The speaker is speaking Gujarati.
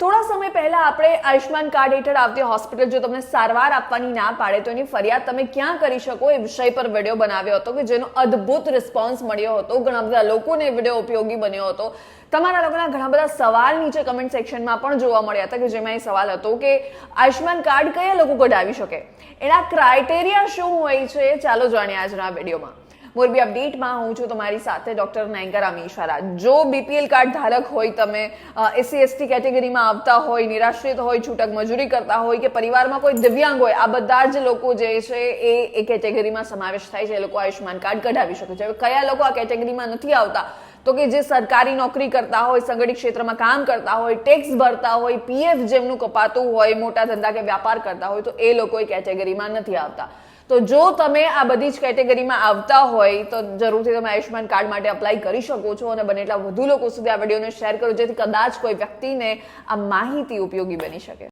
થોડા સમય પહેલા આપણે આયુષ્માન કાર્ડ હેઠળ આવતી હોસ્પિટલ જો તમને સારવાર આપવાની ના પાડે તો એની ફરિયાદ તમે ક્યાં કરી શકો એ વિષય પર વીડિયો બનાવ્યો હતો કે જેનો અદ્ભુત રિસ્પોન્સ મળ્યો હતો. ઘણા બધા લોકોને વીડિયો ઉપયોગી બન્યો હતો. તમારા લોકોના ઘણા બધા સવાલ નીચે કમેન્ટ સેક્શનમાં પણ જોવા મળ્યા હતા કે જેમાં એ સવાલ હતો કે આયુષ્માન કાર્ડ કયા લોકો કઢાવી શકે? એના ક્રાઇટેરિયા શું હોય છે? ચાલો જાણીએ આજના વિડીયોમાં મોરબી અપડેટમાં હું છું તમારી સાથે ડોક્ટર નાયંકર અમીશારા જો બીપીએલ કાર્ડ ધારક હોય તમે એસસી એસટી કેટેગરીમાં આવતા હોય, નિરાશ્રિત હોય, છૂટક મજૂરી કરતા હોય કે પરિવારમાં કોઈ દિવ્યાંગ હોય, આ બધા જ લોકો જે છે એ એ કેટેગરીમાં સમાવેશ થાય છે. એ લોકો આયુષ્માન કાર્ડ કઢાવી શકે છે. હવે કયા લોકો આ કેટેગરીમાં નથી આવતા? તો કે જે સરકારી નોકરી કરતા હોય, સંગઠિત ક્ષેત્રમાં કામ કરતા હોય ટેક્સ ભરતા હોય પીએફ જેમનું કપાતું હોય, મોટા ધંધા કે વ્યાપાર કરતા હોય, તો એ લોકો એ કેટેગરીમાં નથી આવતા. તો જો તમે આ બધી જ કેટેગરીમાં આવતા હોય, તો જરૂરથી તમે આયુષ્માન કાર્ડ માટે અપ્લાય કરી શકો છો અને બને એટલા વધુ લોકો સુધી આ વિડીયોને શેર કરો, જેથી કદાચ કોઈ વ્યક્તિને આ માહિતી ઉપયોગી બની શકે.